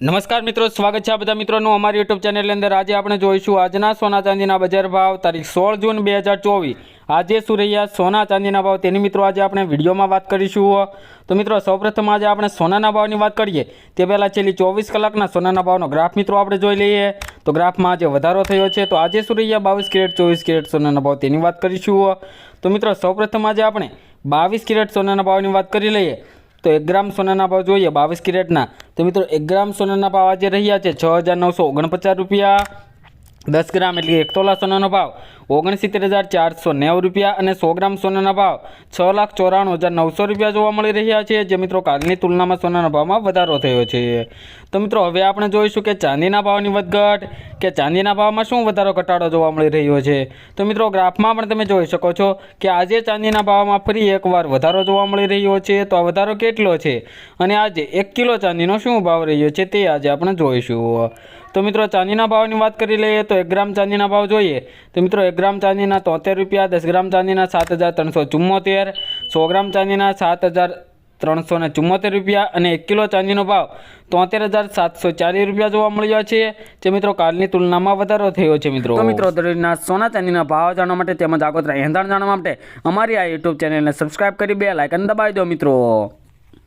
નમસ્કાર મિત્રો, સ્વાગત છે આ બધા મિત્રોનું અમારી યુટ્યુબ ચેનલની અંદર. આજે આપણે જોઈશું આજના સોના ચાંદીના બજાર ભાવ, તારીખ સોળ જૂન બે હજાર ચોવીસ. આજે શું રહ્યા સોના ચાંદીના ભાવ તેની મિત્રો આજે આપણે વિડીયોમાં વાત કરીશું. તો મિત્રો, સૌપ્રથમ આજે આપણે સોનાના ભાવની વાત કરીએ. તે પહેલાં છેલ્લી ચોવીસ કલાકના સોનાના ભાવનો ગ્રાફ મિત્રો આપણે જોઈ લઈએ. તો ગ્રાફમાં આજે વધારો થયો છે. તો આજે શું રહ્યા બાવીસ કેરેટ, ચોવીસ કેરેટ સોનાના ભાવ તેની વાત કરીશું. તો મિત્રો, સૌપ્રથમ આજે આપણે બાવીસ કેરેટ સોનાના ભાવની વાત કરી લઈએ. તો એક ગ્રામ સોનાના ભાવ જોઈએ, બાવીસ કેરેટના. તો મિત્રો એક ગ્રામ સોનાના ભાવ આજે રહ્યા છે છ હજાર નવસો ઓગણપચાસ રૂપિયા. દસ ગ્રામ એટલે એક તોલા સોનાનો ભાવ, ઓગણસિત્તેર હજાર ચારસો નેવું રૂપિયા અને સો ગ્રામ સોનાના ભાવ, છ લાખ ચોરાણું હજાર નવસો રૂપિયા જોવા મળી રહ્યા છે. જે મિત્રો કાલની તુલનામાં સોનાના ભાવમાં વધારો થયો છે. તો મિત્રો, હવે આપણે જોઈશું કે ચાંદીના ભાવની વધઘટ, કે ચાંદીના ભાવમાં શું વધારો ઘટાડો જોવા મળી રહ્યો છે. તો મિત્રો, ગ્રાફમાં પણ તમે જોઈ શકો છો કે આજે ચાંદીના ભાવમાં ફરી એકવાર વધારો જોવા મળી રહ્યો છે. તો આ વધારો કેટલો છે? અને આજે એક કિલો ચાંદીનો શું ભાવ રહ્યો છે તે આજે આપણે જોઈશું. તો મિત્રો ચાંદીના ભાવની વાત કરી લઈએ તો એક ગ્રામ ચાંદીના ભાવ જોઈએ. તો મિત્રો એક ગ્રામ ચાંદીના તોતેર રૂપિયા, દસ ગ્રામ ચાંદીના સાત હજાર ત્રણસો ચુમ્મોતેર, સો ગ્રામ ચાંદીના સાત હજાર ત્રણસો ને ચુમ્મોતેર રૂપિયા અને એક કિલો ચાંદીનો ભાવ તોતેર હજાર સાતસો ચાલીસ રૂપિયા જોવા મળ્યો છે. જે મિત્રો કાલની તુલનામાં વધારો થયો છે મિત્રો. મિત્રો દરેકના સોના ચાંદીના ભાવ જાણવા માટે તેમજ આગોતરા એંધાણ જાણવા માટે અમારી આ યુટ્યુબ ચેનલને સબસ્ક્રાઇબ કરી બે લાઇકન દબાવી દો મિત્રો.